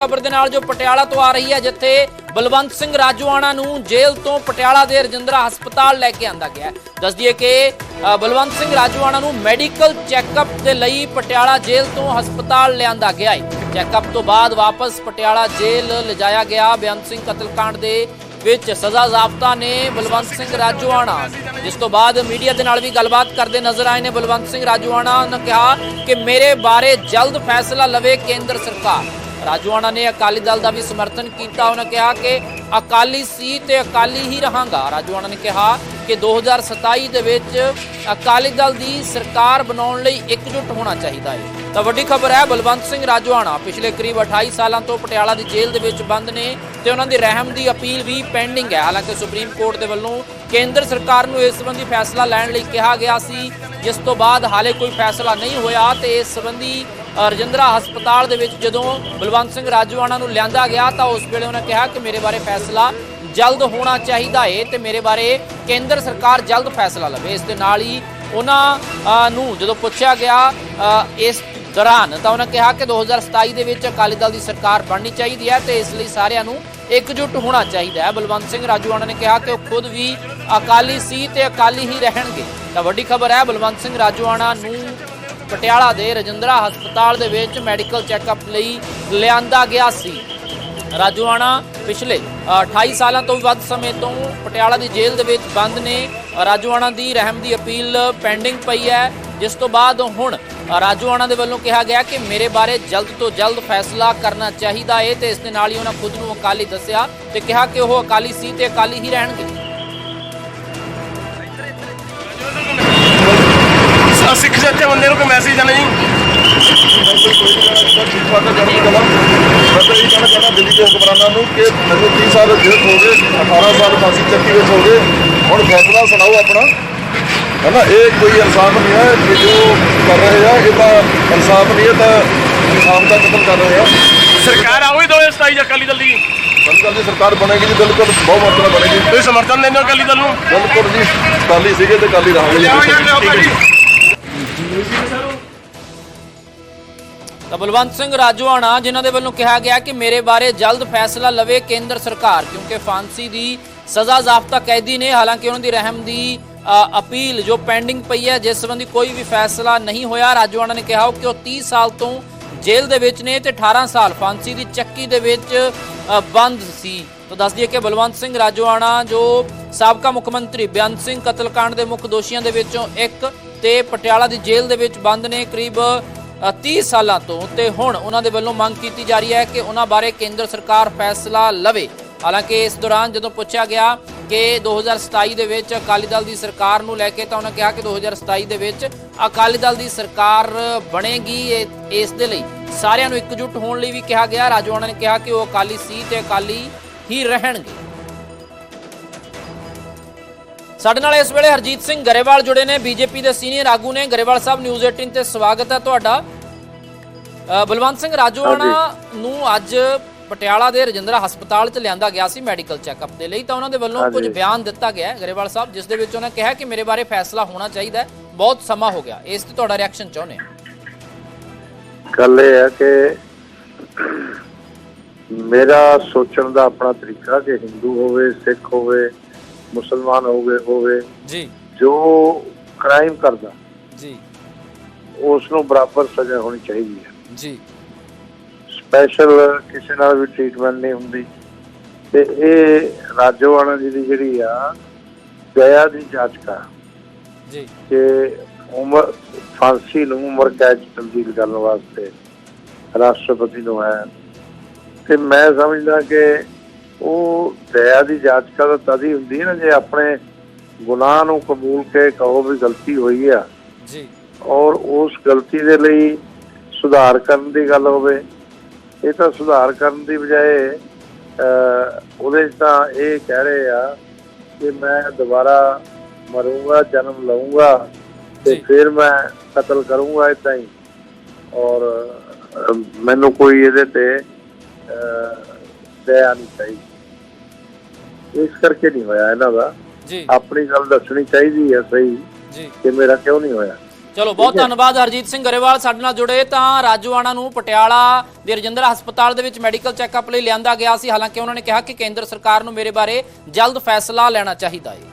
ਖਬਰ ਦੇ ਨਾਲ ਜੋ ਪਟਿਆਲਾ ਤੋਂ ਆ ਰਹੀ ਹੈ, ਜਿੱਥੇ ਬਲਵੰਤ ਸਿੰਘ ਰਾਜਵਾਨਾ ਨੂੰ ਜੇਲ੍ਹ ਤੋਂ ਪਟਿਆਲਾ ਦੇ ਰਜਿੰਦਰਾ ਹਸਪਤਾਲ ਲੈ ਕੇ ਆਂਦਾ ਗਿਆ ਦੱਸ ਦਈਏ ਕਿ ਬਲਵੰਤ ਸਿੰਘ ਰਾਜਵਾਨਾ ਨੂੰ ਮੈਡੀਕਲ ਚੈੱਕਅਪ ਦੇ ਲਈ ਪਟਿਆਲਾ ਜੇਲ੍ਹ ਤੋਂ ਹਸਪਤਾਲ ਲਿਆਂਦਾ ਗਿਆ ਹੈ। ਚੈੱਕਅਪ ਤੋਂ ਬਾਅਦ ਵਾਪਸ ਪਟਿਆਲਾ ਜੇਲ੍ਹ ਲਿਜਾਇਆ ਗਿਆ। ਬੇਅੰਤ ਸਿੰਘ ਕਤਲकांड ਦੇ ਵਿੱਚ ਸਜ਼ਾ ਜ਼ਾਬਤਾ ਨੇ ਬਲਵੰਤ ਸਿੰਘ ਰਾਜਵਾਨਾ ਜਿਸ ਤੋਂ ਬਾਅਦ ਮੀਡੀਆ ਦੇ ਨਾਲ ਵੀ ਗੱਲਬਾਤ ਕਰਦੇ ਨਜ਼ਰ ਆਏ ਨੇ ਬਲਵੰਤ ਸਿੰਘ ਰਾਜਵਾਨਾ ਨੇ ਕਿਹਾ ਕਿ ਮੇਰੇ ਬਾਰੇ ਜਲਦ ਫੈਸਲਾ ਲਵੇ ਕੇਂਦਰ ਸਰਕਾਰ। ਰਾਜਵਾਨਾ ਨੇ ਅਕਾਲੀ ਦਲ ਦਾ ਵੀ ਸਮਰਥਨ ਕੀਤਾ। ਉਹਨਾਂ ਕਿਹਾ ਕਿ ਅਕਾਲੀ ਸੀ ਤੇ ਅਕਾਲੀ ਹੀ ਰਹਾਂਗਾ। ਰਾਜਵਾਨਾ ਨੇ ਕਿਹਾ ਕਿ 2027 ਦੇ ਵਿੱਚ ਅਕਾਲੀ ਦਲ ਦੀ ਸਰਕਾਰ ਬਣਾਉਣ ਲਈ ਇਕਜੁੱਟ ਹੋਣਾ ਚਾਹੀਦਾ ਹੈ। ਤਾਂ ਵੱਡੀ ਖਬਰ ਹੈ, ਬਲਵੰਤ ਸਿੰਘ ਰਾਜਵਾਣਾ ਪਿਛਲੇ ਕਰੀਬ 28 ਸਾਲਾਂ ਤੋਂ ਪਟਿਆਲਾ ਦੀ ਜੇਲ੍ਹ ਦੇ ਵਿੱਚ ਬੰਦ ਨੇ ਤੇ ਉਹਨਾਂ ਦੀ ਰਹਿਮ ਦੀ ਅਪੀਲ ਵੀ ਪੈਂਡਿੰਗ ਹੈ। ਹਾਲਾਂਕਿ ਸੁਪਰੀਮ ਕੋਰਟ ਦੇ ਵੱਲੋਂ ਕੇਂਦਰ ਸਰਕਾਰ ਨੂੰ ਇਸ ਸੰਬੰਧੀ ਫੈਸਲਾ ਲੈਣ ਲਈ ਕਿਹਾ ਗਿਆ ਸੀ, ਜਿਸ ਤੋਂ ਬਾਅਦ ਹਾਲੇ ਕੋਈ ਫੈਸਲਾ ਨਹੀਂ ਹੋਇਆ ਤੇ ਇਸ ਸੰਬੰਧੀ ਰਜਿੰਦਰਾ ਹਸਪਤਾਲ ਦੇ ਵਿੱਚ ਜਦੋਂ ਬਲਵੰਤ ਸਿੰਘ ਰਾਜਵਾਨਾ ਨੂੰ ਲਿਆਂਦਾ ਗਿਆ ਤਾਂ ਉਸ ਵੇਲੇ ਉਹਨਾਂ ਕਿਹਾ ਕਿ ਮੇਰੇ ਬਾਰੇ ਫੈਸਲਾ ਜਲਦ ਹੋਣਾ ਚਾਹੀਦਾ ਏ ਤੇ ਮੇਰੇ ਬਾਰੇ ਕੇਂਦਰ ਸਰਕਾਰ ਜਲਦ ਫੈਸਲਾ ਲਵੇ। ਇਸ ਦੇ ਨਾਲ ਹੀ ਉਹਨਾਂ ਨੂੰ ਜਦੋਂ ਪੁੱਛਿਆ ਗਿਆ ਇਸ ਦੌਰਾਨ ਤਾਂ ਉਹਨਾਂ ਕਿਹਾ ਕਿ 2027 ਦੇ ਵਿੱਚ ਅਕਾਲੀ ਦਲ ਦੀ ਸਰਕਾਰ ਬਣਨੀ ਚਾਹੀਦੀ ਹੈ ਤੇ ਇਸ ਲਈ ਸਾਰਿਆਂ ਨੂੰ ਇਕਜੁੱਟ ਹੋਣਾ ਚਾਹੀਦਾ ਹੈ। ਬਲਵੰਤ ਸਿੰਘ ਰਾਜੂਆਣਾ ਨੇ ਕਿਹਾ ਕਿ ਉਹ ਖੁਦ ਵੀ ਅਕਾਲੀ ਸੀ ਤੇ ਅਕਾਲੀ ਹੀ ਰਹਿਣਗੇ। ਤਾਂ ਵੱਡੀ ਖਬਰ ਹੈ ਬਲਵੰਤ ਸਿੰਘ ਰਾਜੂਆਣਾ ਨੂੰ ਪਟਿਆਲਾ ਦੇ ਰਜਿੰਦਰਾ ਹਸਪਤਾਲ ਦੇ ਵਿੱਚ ਮੈਡੀਕਲ ਚੈੱਕਅਪ ਲਈ ਲਿਆਂਦਾ ਗਿਆ ਸੀ। ਰਾਜੂਆਣਾ ਪਿਛਲੇ ਅ, 28 ਸਾਲਾਂ ਤੋਂ ਵੱਧ ਸਮੇਂ ਤੋਂ ਪਟਿਆਲਾ ਦੀ ਜੇਲ੍ਹ ਦੇ ਵਿੱਚ ਬੰਦ ਨੇ। ਰਾਜੂਆਣਾ ਦੀ ਰਹਿਮ ਦੀ ਅਪੀਲ ਪੈਂਡਿੰਗ ਪਈ ਹੈ। ਜਿਸ ਤੋਂ ਬਾਅਦ ਹੁਣ ਰਾਜੂਆਣਾ ਦੇ ਵੱਲੋਂ ਕਿਹਾ ਗਿਆ ਕਿ ਮੇਰੇ ਬਾਰੇ ਜਲਦ ਤੋਂ ਜਲਦ ਫੈਸਲਾ ਕਰਨਾ ਚਾਹੀਦਾ ਹੈ ਤੇ ਇਸ ਦੇ ਨਾਲ ਹੀ ਉਹਨਾਂ ਖੁਦ ਨੂੰ ਅਕਾਲੀ ਦੱਸਿਆ ਤੇ ਕਿਹਾ ਕਿ ਉਹ ਅਕਾਲੀ ਸੀ ਤੇ ਅਕਾਲੀ ਹੀ ਰਹਿਣਗੇ। ਸਿੱਖ ਜੱਥੇ ਬੰਦੇ ਨੂੰ ਕੋਈ ਮੈਸੇਜ ਦੇਣਾ ਜੀ? ਠੀਕ ਠਾਕ ਹੈ ਚੜ੍ਹਦੀ ਕਲਾ ਮੈਂ ਤਾਂ ਇਹ ਕਹਿਣਾ ਚਾਹੁੰਦਾ ਦਿੱਲੀ ਦੇ ਹੁਕਮਰਾਨਾਂ ਨੂੰ ਕਿ ਮੈਨੂੰ 30 ਸਾਲ ਜੇਲ੍ਹ ਹੋ ਗਏ 18 ਸਾਲ ਫਾਂਸੀ ਚੱਕੀ ਵਿੱਚ ਹੋ ਗਏ। ਹੁਣ ਫੈਸਲਾ ਸੁਣਾਓ ਆਪਣਾ। ਹੈ ਨਾ ਇਹ ਕੋਈ ਇਨਸਾਫ ਨਹੀਂ ਹੈ ਕਿ ਜੋ ਕਰ ਰਹੇ ਆ ਇਹ ਤਾਂ ਇਨਸਾਫ ਨਹੀਂ ਹੈ ਤਾਂ ਇਨਸਾਫ ਦਾ ਕਤਲ ਕਰ ਰਹੇ ਆ। ਸਰਕਾਰ ਆਉਈ 2027 ਚ ਅਕਾਲੀ ਦਲ ਦੀ? ਕੱਲ੍ਹ ਦੀ ਸਰਕਾਰ ਬਣੇਗੀ ਜੀ ਬਿਲਕੁਲ ਬਹੁਤ ਮਾਤਰਾ ਬਣੇਗੀ। ਤੁਸੀਂ ਸਮਰਥਨ ਦਿੰਦੇ ਹੋ ਅਕਾਲੀ ਦਲ ਨੂੰ? ਬਿਲਕੁਲ ਜੀ ਕਾਲੀ ਸੀਗੇ ਤੇ ਕਾਲੀ ਰਹਾਂਗੇ ਜੀ ਜੀ ਤਾਂ ਬਲਵੰਤ ਸਿੰਘ ਰਾਜਵਾਨਾ ਜਿਨ੍ਹਾਂ ਦੇ ਵੱਲੋਂ ਕਿਹਾ ਗਿਆ ਕਿ ਮੇਰੇ ਬਾਰੇ ਜਲਦ ਫੈਸਲਾ ਲਵੇ ਕੇਂਦਰ ਸਰਕਾਰ ਕਿਉਂਕਿ ਫਾਂਸੀ ਦੀ ਸਜ਼ਾ ਜ਼ਾਬਤਾ ਕੈਦੀ ਨੇ ਹਾਲਾਂਕਿ ਉਹਨਾਂ ਦੀ ਰਹਿਮ ਦੀ ਅਪੀਲ ਜੋ ਪੈਂਡਿੰਗ ਪਈ ਹੈ ਜਿਸ ਸੰਬੰਧੀ ਕੋਈ ਵੀ ਫੈਸਲਾ ਨਹੀਂ ਹੋਇਆ ਰਾਜਵਾਨਾ ਨੇ ਕਿਹਾ ਕਿ ਉਹ 30 ਸਾਲ ਤੋਂ ਜੇਲ੍ਹ ਦੇ ਵਿੱਚ ਨੇ ਤੇ 18 ਸਾਲ ਫਾਂਸੀ ਦੀ ਚੱਕੀ ਦੇ ਵਿੱਚ ਬੰਦ ਸੀ। ਤਾਂ ਦੱਸ ਦਈਏ ਕਿ ਬਲਵੰਤ ਸਿੰਘ ਰਾਜਵਾਨਾ ਜੋ ਸਾਬਕਾ ਮੁੱਖ ਮੰਤਰੀ ਬੇਅੰਤ ਸਿੰਘ ਕਤਲकांड ਦੇ ਮੁੱਖ ਦੋਸ਼ੀਆਂ ਦੇ ਵਿੱਚੋਂ ਇੱਕ ਤੇ ਪਟਿਆਲਾ ਦੀ ਜੇਲ੍ਹ ਦੇ ਵਿੱਚ ਬੰਦ ਨੇ ਕਰੀਬ ਅ, 30 ਸਾਲਾਂ ਤੋਂ। ਤੇ ਹੁਣ ਉਹਨਾਂ ਦੇ ਵੱਲੋਂ ਮੰਗ ਕੀਤੀ ਜਾ ਰਹੀ ਹੈ ਕਿ ਉਹਨਾਂ ਬਾਰੇ ਕੇਂਦਰ ਸਰਕਾਰ ਫੈਸਲਾ ਲਵੇ। ਹਾਲਾਂਕਿ ਇਸ ਦੌਰਾਨ ਜਦੋਂ ਪੁੱਛਿਆ ਗਿਆ ਕਿ 2027 ਦੇ ਵਿੱਚ ਅਕਾਲੀ ਦਲ ਦੀ ਸਰਕਾਰ ਨੂੰ ਲੈ ਕੇ ਤਾਂ ਉਹਨਾਂ ਕਿਹਾ ਕਿ 2027 ਦੇ ਵਿੱਚ ਅਕਾਲੀ ਦਲ ਦੀ ਸਰਕਾਰ ਬਣੇਗੀ। ਇਸ ਦੇ ਲਈ ਸਾਰਿਆਂ ਨੂੰ ਇਕਜੁੱਟ ਹੋਣ ਲਈ ਵੀ ਕਿਹਾ ਗਿਆ। ਰਾਜਵਾਨਾ ਨੇ ਕਿਹਾ ਕਿ ਉਹ ਅਕਾਲੀ ਸੀ ਤੇ ਅਕਾਲੀ ਹੀ ਰਹਿਣਗੇ। ਸਾਡੇ ਨਾਲ ਇਸ ਵੇਲੇ ਹਰਜੀਤ ਸਿੰਘ ਗਰੇਵਾਲ ਜੁੜੇ ਨੇ। ਬੀਜੇਪੀ ਦੇ ਸੀਨੀਅਰ ਆਗੂ ਨੇ। ਗਰੇਵਾਲ ਸਾਹਿਬ ਨਿਊਜ਼ 18 ਤੇ ਸਵਾਗਤ ਹੈ ਤੁਹਾਡਾ। ਬਲਵੰਤ ਸਿੰਘ ਰਾਜੋਆਣਾ ਨੂੰ ਅੱਜ ਪਟਿਆਲਾ ਦੇ ਰਜਿੰਦਰਾ ਹਸਪਤਾਲ 'ਚ ਲਿਆਂਦਾ ਗਿਆ ਸੀ ਮੈਡੀਕਲ ਚੈੱਕਅਪ। ਦੇ ਲਈ ਤਾਂ ਉਹਨਾਂ ਦੇ ਵੱਲੋਂ ਕੁਝ ਬਿਆਨ ਦਿੱਤਾ ਗਿਆ ਗਰੇਵਾਲ ਸਾਹਿਬ ਜਿਸ ਦੇ ਵਿੱਚ ਉਹਨਾਂ ਕਿਹਾ ਕਿ ਮੇਰੇ ਬਾਰੇ ਫੈਸਲਾ ਹੋਣਾ ਚਾਹੀਦਾ ਬਹੁਤ ਸਮਾਂ ਹੋ ਗਿਆ। ਇਸ ਤੇ ਤੁਹਾਡਾ ਰਿਐਕਸ਼ਨ ਚਾਹੁੰਦੇ ਹਾਂ? ਗੱਲ ਇਹ ਹੈ ਕਿ ਮੇਰਾ ਸੋਚਣ ਦਾ ਆਪਣਾ ਤਰੀਕਾ ਕਿ ਹਿੰਦੂ ਹੋਵੇ ਸਿੱਖ ਹੋਵੇ ਮੁਸਲਮਾਨ ਹੋਵੇ ਹੋਵੇ ਜੀ। ਜੋ ਕ੍ਰਾਈਮ ਕਰਦਾ ਜੀ। ਉਸ ਨੂੰ ਬਰਾਬਰ ਸਜ਼ਾ ਹੋਣੀ ਚਾਹੀਦੀ ਹੈ। ਜੀ। ਸਪੈਸ਼ਲ ਕਿਸੇ ਨਾਲ ਵੀ ਟ੍ਰੀਟਮੈਂਟ ਨਹੀਂ ਹੁੰਦੀ। ਤੇ ਇਹ ਰਾਜੋਆਣਾ ਜੀ ਦੀ ਜਿਹੜੀ ਆ ਦਇਆ ਦੀ ਜਾਚਕਾ। ਜੀ। ਕਿ ਉਮਰ ਫਾਂਸੀ ਨੂੰ ਉਮਰ ਕੈਦ ਤਬਦੀਲ ਕਰਨ ਵਾਸਤੇ ਰਾਸ਼ਟਰਪਤੀ ਨੂੰ ਹੈ। ਤੇ ਮੈਂ ਸਮਝਦਾ ਕਿ ਉਹ ਦਇਆ ਦੀ ਜਾਚਕਾ ਤਾਂ ਤਦ ਹੀ ਹੁੰਦੀ ਹੈ ਨਾ ਜੇ ਆਪਣੇ ਗੁਨਾਹ ਨੂੰ ਕਬੂਲ ਕੇ ਕਹੋ ਵੀ ਗਲਤੀ ਹੋਈ ਆ। ਜੀ। ਔਰ ਉਸ ਗਲਤੀ ਦੇ ਲਈ ਸੁਧਾਰ ਕਰਨ ਦੀ ਗੱਲ ਹੋਵੇ। ਇਹ ਤਾਂ ਸੁਧਾਰ ਕਰਨ ਦੀ ਬਜਾਏ ਉਹਦੇ ਤਾਂ ਇਹ ਕਹਿ ਰਹੇ ਆ ਕਿ ਮੈਂ ਦੁਬਾਰਾ ਮਰੂੰਗਾ ਜਨਮ ਲਵਾਂਗਾ ਤੇ। ਫਿਰ ਮੈਂ ਕਤਲ ਕਰੂੰਗਾ ਇਦਾਂ ਹੀ। ਔਰ ਮੈਨੂੰ ਕੋਈ ਇਹਦੇ ਤੇ ਦਇਆ ਨਹੀਂ ਚਾਹੀਦੀ। ਇਸ ਕਰਕੇ ਨਹੀਂ ਹੋਇਆ ਇਹਨਾਂ ਦਾ। ਜੀ। ਆਪਣੀ ਗੱਲ ਦੱਸਣੀ ਚਾਹੀਦੀ ਹੈ ਸਹੀ ਜੀ। ਕਿ ਮੇਰਾ ਕਿਉਂ ਨਹੀਂ ਹੋਇਆ? ਚਲੋ ਬਹੁਤ ਧੰਨਵਾਦ ਹਰਜੀਤ ਸਿੰਘ ਗਰੇਵਾਲ ਸਾਡੇ ਨਾਲ ਜੁੜੇ। ਤਾਂ ਰਾਜੂਆਣਾ ਨੂੰ ਪਟਿਆਲਾ ਦੇ ਰਜਿੰਦਰਾ ਹਸਪਤਾਲ ਦੇ ਵਿੱਚ ਮੈਡੀਕਲ ਚੈੱਕਅਪ ਲਈ ਲਿਆਂਦਾ ਗਿਆ ਸੀ। ਹਾਲਾਂਕਿ ਉਹਨਾਂ ਨੇ ਕਿਹਾ ਕਿ ਕੇਂਦਰ ਸਰਕਾਰ ਨੂੰ ਮੇਰੇ ਬਾਰੇ ਜਲਦ ਫੈਸਲਾ ਲੈਣਾ ਚਾਹੀਦਾ ਹੈ।